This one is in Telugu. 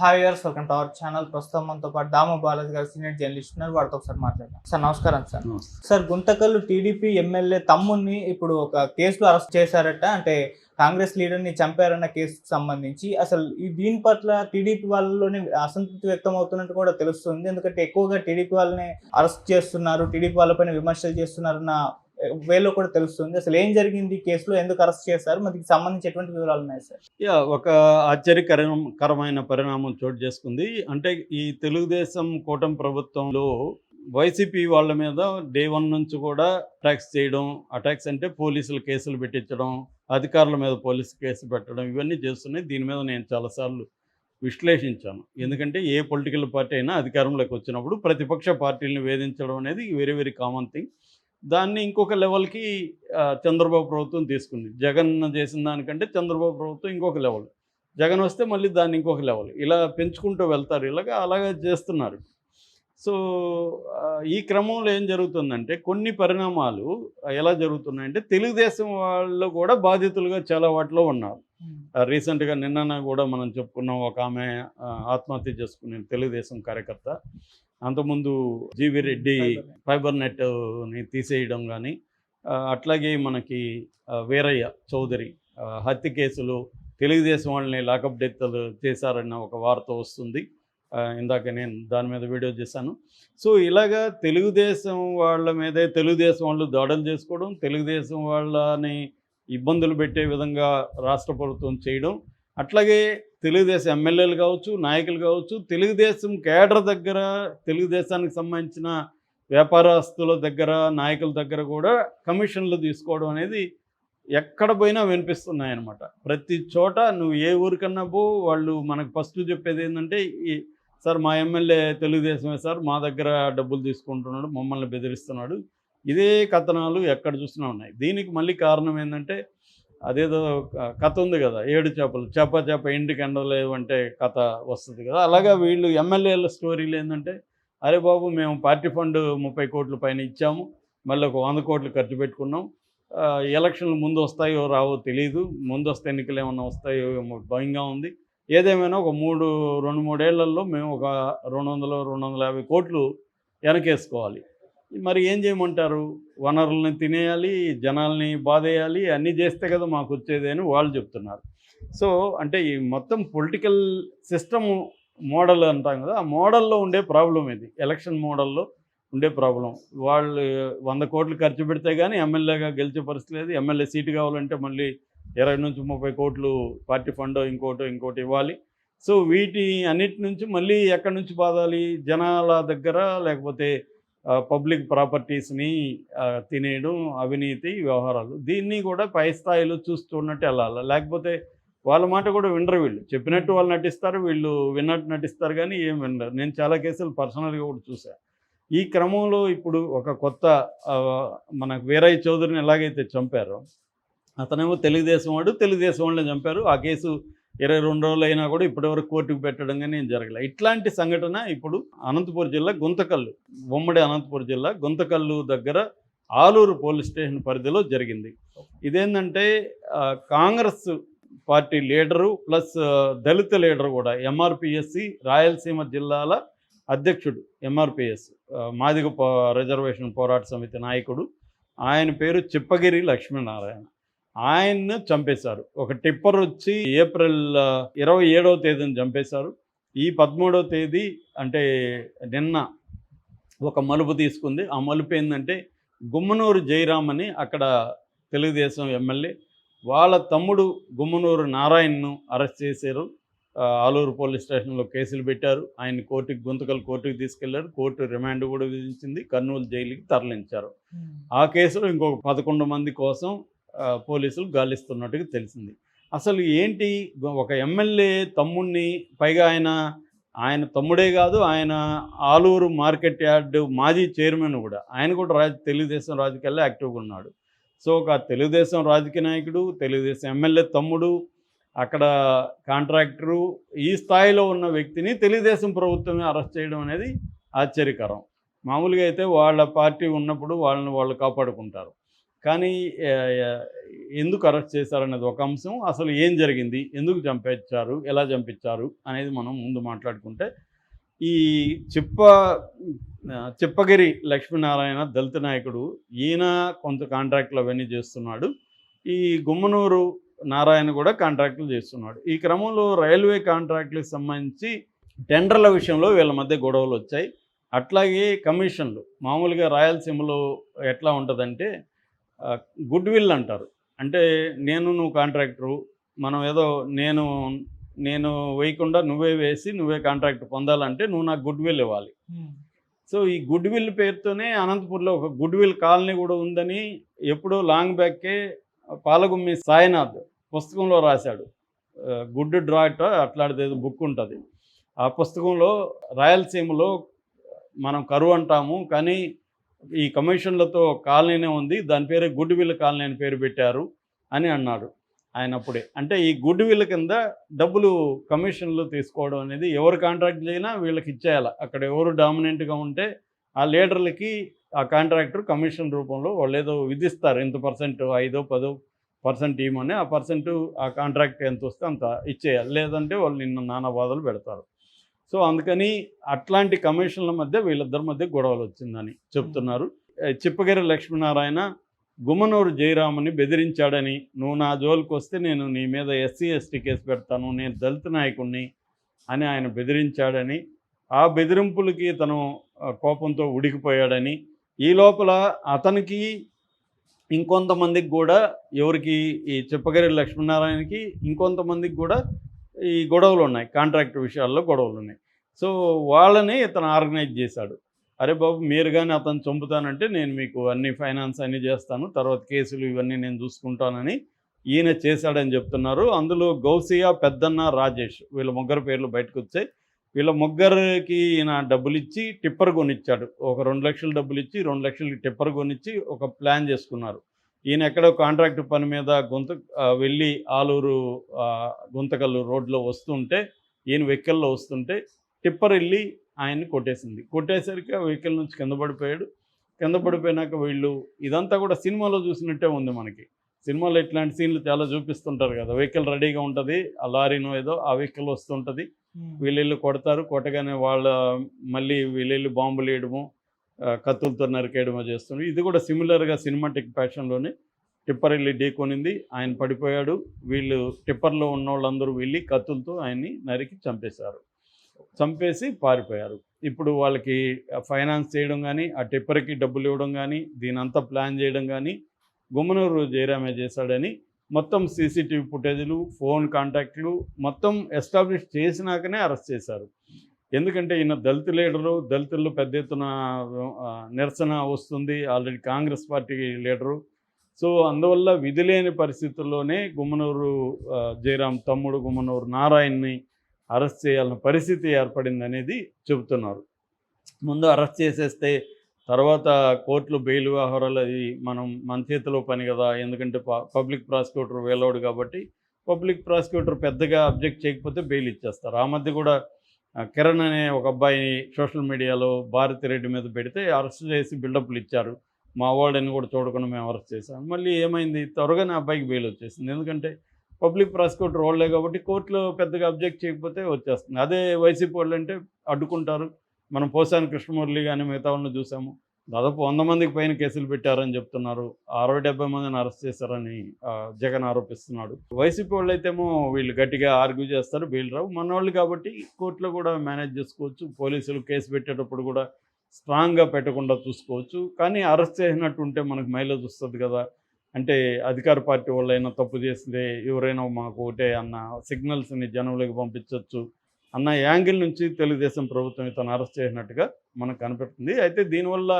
Hi viewers welcome to our channel ప్రస్తుతం మనతో పాటు దామ బాలాజీ గారు సీనియర్ జర్నలిస్ట్ ఉన్నారు. వాడితో ఒకసారి మాట్లాడదాం. సార్ నమస్కారం sir. Sir Guntakal TDP MLA తమ్ముడిని ఇప్పుడు ఒక కేసులో అరెస్ట్ చేశారట. అంటే కాంగ్రెస్ లీడర్ని చంపారన్న కేసుకు సంబంధించి అసలు ఈ దీని పట్ల టీడీపీ వాళ్ళలోనే అసంతృప్తి వ్యక్తం అవుతున్నట్టు కూడా తెలుస్తుంది. ఎందుకంటే ఎక్కువగా టీడీపీ వాళ్ళని అరెస్ట్ చేస్తున్నారు. టీడీపీ వాళ్ళపైన విమర్శలు చేస్తున్నారన్న వేలో కూడా తెలుస్తుంది. అసలు ఏం జరిగింది కేసులో? ఎందుకు అరెస్ట్ చేశారు? మనకి సంబంధించినటువంటి సంబంధించి ఎటువంటి వివరాలు ఉన్నాయి సార్? యా ఒక ఆశ్చర్యకరకరమైన పరిణామం చోటు చేసుకుంది. అంటే ఈ తెలుగుదేశం కూటమి ప్రభుత్వంలో వైసీపీ వాళ్ళ మీద డే వన్ నుంచి కూడా అటాక్స్ చేయడం అటాక్స్ అంటే పోలీసులు కేసులు పెట్టించడం అధికారుల మీద పోలీసు కేసు పెట్టడం ఇవన్నీ చేస్తున్నాయి. దీని మీద నేను చాలాసార్లు విశ్లేషించాను. ఎందుకంటే ఏ పొలిటికల్ పార్టీ అయినా అధికారంలోకి వచ్చినప్పుడు ప్రతిపక్ష పార్టీలను వేధించడం అనేది వెరీ వెరీ కామన్ థింగ్. దాన్ని ఇంకొక లెవెల్కి చంద్రబాబు ప్రభుత్వం తీసుకుంది. జగన్ చేసిన దానికంటే చంద్రబాబు ప్రభుత్వం ఇంకొక లెవెల్. జగన్ వస్తే మళ్ళీ దాన్ని ఇంకొక లెవెల్. ఇలా పెంచుకుంటూ వెళ్తారు. ఇలాగా అలాగే చేస్తున్నారు. సో ఈ క్రమంలో ఏం జరుగుతుందంటే కొన్ని పరిణామాలు ఎలా జరుగుతున్నాయంటే తెలుగుదేశం వాళ్ళు కూడా బాధితులుగా చాలా వాటిలో ఉన్నారు. రీసెంట్గా నిన్న కూడా మనం చెప్పుకున్నాం ఒక ఆమె ఆత్మహత్య చేసుకునే తెలుగుదేశం కార్యకర్త. అంతకుముందు జీవి రెడ్డి ఫైబర్ నెట్ని తీసేయడం కానీ అట్లాగే మనకి వీరయ్య చౌదరి హత్య కేసులు తెలుగుదేశం వాళ్ళని లాకప్ డెత్లు చేశారన్న ఒక వార్త వస్తుంది. ఇందాక నేను దాని మీద వీడియో చేశాను. సో ఇలాగా తెలుగుదేశం వాళ్ళ మీదే తెలుగుదేశం వాళ్ళు దాడులు చేసుకోవడం తెలుగుదేశం వాళ్ళని ఇబ్బందులు పెట్టే విధంగా రాష్ట్ర ప్రభుత్వం చేయడం అట్లాగే తెలుగుదేశం ఎమ్మెల్యేలు కావచ్చు నాయకులు కావచ్చు తెలుగుదేశం కేడర్ దగ్గర తెలుగుదేశానికి సంబంధించిన వ్యాపారస్తుల దగ్గర నాయకుల దగ్గర కూడా కమిషన్లు తీసుకోవడం అనేది ఎక్కడ పోయినా వినిపిస్తున్నాయన్నమాట. ప్రతి చోట నువ్వు ఏ ఊరికన్నా పో వాళ్ళు మనకు ఫస్ట్ చెప్పేది ఏంటంటే ఈ సార్ మా ఎమ్మెల్యే తెలుగుదేశమే సార్ మా దగ్గర డబ్బులు తీసుకుంటున్నాడు మమ్మల్ని బెదిరిస్తున్నాడు. ఇదే కథనాలు ఎక్కడ చూసినా ఉన్నాయి. దీనికి మళ్ళీ కారణం ఏంటంటే అదేదో కథ ఉంది కదా ఏడు చేపలు చేప చేప ఇంటికి ఎండలేవు అంటే కథ వస్తుంది కదా అలాగా వీళ్ళు ఎమ్మెల్యేల స్టోరీలు ఏంటంటే అరే బాబు మేము పార్టీ ఫండ్ ముప్పై కోట్ల పైన ఇచ్చాము మళ్ళీ ఒక వంద కోట్లు ఖర్చు పెట్టుకున్నాం. ఎలక్షన్లు ముందు వస్తాయో రావో తెలియదు ముందు వస్తే ఎన్నికలు ఏమన్నా వస్తాయో భయంగా ఉంది. ఏదేమైనా ఒక మూడు రెండు మూడేళ్ళలో మేము ఒక రెండు వందలు రెండు వందల యాభై కోట్లు వెనకేసుకోవాలి. మరి ఏం చేయమంటారు? వనరుల్ని తినేయాలి జనాల్ని బాధేయాలి అన్నీ చేస్తే కదా మాకు వచ్చేది అని వాళ్ళు చెప్తున్నారు. సో అంటే ఈ మొత్తం పొలిటికల్ సిస్టమ్ మోడల్ అంటాం కదా ఆ మోడల్లో ఉండే ప్రాబ్లం ఇది. ఎలక్షన్ మోడల్లో ఉండే ప్రాబ్లం. వాళ్ళు వంద కోట్లు ఖర్చు పెడితే కానీ ఎమ్మెల్యేగా గెలిచే పరిస్థితి లేదు. ఎమ్మెల్యే సీటు కావాలంటే మళ్ళీ ఇరవై నుంచి ముప్పై కోట్లు పార్టీ ఫండో ఇంకోటో ఇంకోటి ఇవ్వాలి. సో వీటి అన్నిటి నుంచి మళ్ళీ ఎక్కడి నుంచి బాధాలి జనాల దగ్గర లేకపోతే పబ్లిక్ ప్రాపర్టీస్ని తినేయడం అవినీతి వ్యవహారాలు. దీన్ని కూడా పై స్థాయిలో చూస్తున్నట్టు వెళ్ళాలి. లేకపోతే వాళ్ళ మాట కూడా వినరు వీళ్ళు. చెప్పినట్టు వాళ్ళు నటిస్తారు వీళ్ళు విన్నట్టు నటిస్తారు కానీ ఏం వినరు. నేను చాలా కేసులు పర్సనల్గా కూడా చూశాను ఈ క్రమంలో ఇప్పుడు ఒక కొత్త మనకు వీరయ్య చౌదరిని ఎలాగైతే చంపారో అతనేమో తెలుగుదేశం వాడు తెలుగుదేశం వాళ్ళని చంపారు. ఆ కేసు ఇరవై రెండు రోజులు అయినా కూడా ఇప్పటివరకు కోర్టుకు పెట్టడం కానీ ఏం జరగలేదు. ఇట్లాంటి సంఘటన ఇప్పుడు అనంతపురం జిల్లా గుంతకల్లు ఉమ్మడి అనంతపురం జిల్లా గుంతకల్లు దగ్గర ఆలూరు పోలీస్ స్టేషన్ పరిధిలో జరిగింది. ఇదేంటంటే Congress party leader plus Dalit leader కూడా ఎంఆర్పిఎస్సి రాయలసీమ జిల్లాల అధ్యక్షుడు ఎంఆర్పిఎస్ మాదిగ రిజర్వేషన్ పోరాట సమితి నాయకుడు. ఆయన పేరు చిప్పగిరి లక్ష్మీనారాయణ. ఆయన్ను చంపేశారు. ఒక టిప్పర్ వచ్చి ఏప్రిల్ ఇరవై ఏడవ తేదీని చంపేశారు. ఈ పదమూడవ తేదీ అంటే నిన్న ఒక మలుపు తీసుకుంది. ఆ మలుపు ఏంటంటే గుమ్మనూరు జయరామ్ అని అక్కడ తెలుగుదేశం ఎమ్మెల్యే వాళ్ళ తమ్ముడు గుమ్మనూరు నారాయణను అరెస్ట్ చేశారు. ఆలూరు పోలీస్ స్టేషన్లో కేసులు పెట్టారు. ఆయన కోర్టుకి గుంతకల్ కోర్టుకి తీసుకెళ్ళారు. కోర్టు రిమాండ్ కూడా విధించింది. కర్నూలు జైలుకి తరలించారు. ఆ కేసులో ఇంకొక పదకొండు మంది కోసం పోలీసులు గాలిస్తున్నట్టుగా తెలిసింది. అసలు ఏంటి ఒక ఎమ్మెల్యే తమ్ముణ్ణి పైగా ఆయన ఆయన తమ్ముడే కాదు ఆయన ఆలూరు మార్కెట్ యార్డ్ మాజీ చైర్మన్ కూడా. ఆయన కూడా రాజ తెలుగుదేశం రాజకీయాల్లో యాక్టివ్గా ఉన్నాడు. సో ఒక తెలుగుదేశం రాజకీయ నాయకుడు తెలుగుదేశం ఎమ్మెల్యే తమ్ముడు అక్కడ కాంట్రాక్టరు ఈ స్థాయిలో ఉన్న వ్యక్తిని తెలుగుదేశం ప్రభుత్వమే అరెస్ట్ చేయడం అనేది ఆశ్చర్యకరం. మామూలుగా అయితే వాళ్ళ పార్టీ ఉన్నప్పుడు వాళ్ళని వాళ్ళు కాపాడుకుంటారు. కానీ ఎందుకు అరెస్ట్ చేశారనేది ఒక అంశం. అసలు ఏం జరిగింది? ఎందుకు చంపించారు ఎలా చంపించారు? అనేది మనం ముందు మాట్లాడుకుంటే ఈ చిప్ప చిప్పగిరి లక్ష్మీనారాయణ దళిత నాయకుడు ఈయన కొంత కాంట్రాక్ట్లు అవన్నీ చేస్తున్నాడు. ఈ గుమ్మనూరు నారాయణ కూడా కాంట్రాక్టులు చేస్తున్నాడు. ఈ క్రమంలో రైల్వే కాంట్రాక్టులకు సంబంధించి టెండర్ల విషయంలో వీళ్ళ మధ్య గొడవలు వచ్చాయి. అట్లాగే కమిషన్లు మామూలుగా రాయలసీమలో ఎట్లా ఉంటుందంటే గుడ్ విల్ అంటారు. అంటే నేను నువ్వు కాంట్రాక్టరు మనం ఏదో నేను నేను వేయకుండా నువ్వే వేసి నువ్వే కాంట్రాక్ట్ పొందాలంటే నువ్వు నాకు గుడ్ విల్ ఇవ్వాలి సో ఈ గుడ్ విల్ పేరుతోనే అనంతపూర్లో ఒక గుడ్ విల్ కాలనీ కూడా ఉందని ఎప్పుడో లాంగ్ బ్యాక్కే పాలగుమ్మి సాయినాథ్ పుస్తకంలో రాశాడు. గుడ్ డ్రాట్ అట్లాంటిది బుక్ ఉంటుంది. ఆ పుస్తకంలో రాయలసీమలో మనం కరువు అంటాము కానీ ఈ కమిషన్లతో కాలనీనే ఉంది. దాని పేరే గుడ్ విల్ కాలనీ అని పేరు పెట్టారు అని అన్నాడు ఆయన అప్పుడే. అంటే ఈ గుడ్ విల్ కింద డబ్బులు కమిషన్లు తీసుకోవడం అనేది ఎవరు కాంట్రాక్ట్ చేయినా వీళ్ళకి ఇచ్చేయాలి. అక్కడ ఎవరు డామినెంట్గా ఉంటే ఆ లీడర్లకి ఆ కాంట్రాక్టర్ కమిషన్ రూపంలో వాళ్ళు ఏదో విధిస్తారు. ఇంత పర్సెంట్ ఐదో పదో పర్సెంట్ ఇవ్వమని ఆ పర్సెంట్ ఆ కాంట్రాక్ట్ ఎంత వస్తే అంత ఇచ్చేయాలి. లేదంటే వాళ్ళు నిన్న నానా బాధలు పెడతారు. సో అందుకని అట్లాంటి కమిషన్ల మధ్య వీళ్ళిద్దరి మధ్య గొడవలు వచ్చిందని చెప్తున్నారు. చిప్పగిరి లక్ష్మీనారాయణ గుమ్మనూరు జయరాముని బెదిరించాడని నువ్వు నా జోలికి వస్తే నేను నీ మీద ఎస్సీ ఎస్టీ కేసు పెడతాను నేను దళిత నాయకుణ్ణి అని ఆయన బెదిరించాడని ఆ బెదిరింపులకి తను కోపంతో ఉడికిపోయాడని ఈ లోపల అతనికి ఇంకొంతమందికి కూడా ఎవరికి ఈ చిప్పగిరి లక్ష్మీనారాయణకి ఇంకొంతమందికి కూడా ఈ గొడవలు ఉన్నాయి. కాంట్రాక్ట్ విషయాల్లో గొడవలు ఉన్నాయి. సో వాళ్ళని ఇతను ఆర్గనైజ్ చేశాడు. అరే బాబు మీరు కానీ అతను చంపుతానంటే నేను మీకు అన్ని ఫైనాన్స్ అన్నీ చేస్తాను. తర్వాత కేసులు ఇవన్నీ నేను చూసుకుంటానని ఈయన చేశాడని చెప్తున్నారు. అందులో గౌసియా పెద్దన్న రాజేష్ వీళ్ళ ముగ్గురు పేర్లు బయటకు వచ్చాయి. వీళ్ళ ముగ్గురికి ఈయన డబ్బులు ఇచ్చి టిప్పర్ కొనిచ్చాడు. ఒక రెండు లక్షలు డబ్బులు ఇచ్చి రెండు లక్షలకి టిప్పర్ కొనిచ్చి ఒక ప్లాన్ చేసుకున్నారు. ఈయన ఎక్కడో కాంట్రాక్ట్ పని మీద గుంత వెళ్ళి ఆలూరు గుంతకల్లు రోడ్లో వస్తుంటే ఈయన వెహికల్లో వస్తుంటే టిప్పర్ వెళ్ళి ఆయన్ని కొట్టేసింది. కొట్టేసరికి ఆ వెహికల్ నుంచి కింద పడిపోయాడు. కింద పడిపోయినాక వీళ్ళు ఇదంతా కూడా సినిమాలో చూసినట్టే ఉంది మనకి. సినిమాలో ఇట్లాంటి సీన్లు చాలా చూపిస్తుంటారు కదా. వెహికల్ రెడీగా ఉంటుంది ఆ లారీనో ఏదో ఆ వెహికల్ వస్తుంటుంది. వీళ్ళెళ్ళి కొడతారు. కొట్టగానే వాళ్ళ మళ్ళీ వీళ్ళెళ్ళి బాంబులు వేయడము కత్తులతో నరికేయడమో చేస్తుంది ఇది కూడా సిమిలర్గా సినిమాటిక్ ఫ్యాషన్లోనే టిప్పర్ వెళ్ళి ఢీకొనింది. ఆయన పడిపోయాడు. వీళ్ళు టిప్పర్లో ఉన్న వాళ్ళందరూ వెళ్ళి కత్తులతో ఆయన్ని నరికి చంపేశారు. చంపేసి పారిపోయారు. ఇప్పుడు వాళ్ళకి ఫైనాన్స్ చేయడం కానీ ఆ టిప్పర్కి డబ్బులు ఇవ్వడం కానీ దీనంతా ప్లాన్ చేయడం కానీ గుమ్మనూరు జయరామే చేశాడని మొత్తం సీసీటీవీ ఫుటేజ్లు ఫోన్ కాంటాక్ట్లు మొత్తం ఎస్టాబ్లిష్ చేసినాకనే అరెస్ట్ చేశారు. ఎందుకంటే ఈయన దళిత లీడరు దళితుల్లో పెద్ద ఎత్తున నిరసన వస్తుంది. Already Congress party leader. So అందువల్ల విధి లేని పరిస్థితుల్లోనే గుమ్మనూరు జయరాం తమ్ముడు గుమ్మనూరు నారాయణ్ని అరెస్ట్ చేయాలన్న పరిస్థితి ఏర్పడింది అనేది చెబుతున్నారు. ముందు అరెస్ట్ చేసేస్తే తర్వాత కోర్టులు బెయిల్ వ్యవహారాలు అది మనం మన చేతిలో పని కదా. ఎందుకంటే ప- పబ్లిక్ ప్రాసిక్యూటర్ వేలవుడు కాబట్టి పబ్లిక్ ప్రాసిక్యూటర్ పెద్దగా అబ్జెక్ట్ చేయకపోతే బెయిల్ ఇచ్చేస్తారు. ఆ మధ్య కూడా కిరణ్ అనే ఒక అబ్బాయిని సోషల్ మీడియాలో భారతిరెడ్డి మీద పెడితే అరెస్ట్ చేసి బిల్డప్లు ఇచ్చారు. మా వాడని కూడా చూడకుండా మేము అరెస్ట్ చేశాం. మళ్ళీ ఏమైంది? త్వరగానే అబ్బాయికి బెయిల్ వచ్చేసింది. ఎందుకంటే పబ్లిక్ ప్రాసిక్యూటర్ వాళ్ళే కాబట్టి కోర్టులో పెద్దగా అబ్జెక్ట్ చేయకపోతే వచ్చేస్తుంది. అదే వైసీపీ వాళ్ళు అంటే అడ్డుకుంటారు. మనం పోసాని కృష్ణమురళి కానీ మిగతా వాళ్ళని చూసాము. దాదాపు వంద మందికి పైన కేసులు పెట్టారని చెప్తున్నారు. అరవై డెబ్బై మందిని అరెస్ట్ చేశారని జగన్ ఆరోపిస్తున్నాడు. వైసీపీ వాళ్ళు అయితేమో వీళ్ళు గట్టిగా ఆర్గ్యూ చేస్తారు బీలురావు రావు మన వాళ్ళు కాబట్టి కోర్టులో కూడా మేనేజ్ చేసుకోవచ్చు. పోలీసులు కేసు పెట్టేటప్పుడు కూడా స్ట్రాంగ్గా పెట్టకుండా చూసుకోవచ్చు. కానీ అరెస్ట్ చేసినట్టు ఉంటే మనకు మైలేజ్ వస్తుంది కదా. అంటే అధికార పార్టీ వాళ్ళైనా తప్పు చేస్తే ఎవరైనా మాకు ఒకటే అన్న సిగ్నల్స్ని జనంలోకి పంపించవచ్చు అన్న యాంగిల్ నుంచి తెలుగుదేశం ప్రభుత్వం ఇతను అరెస్ట్ చేసినట్టుగా మనకు కనిపెడుతుంది. అయితే దీనివల్ల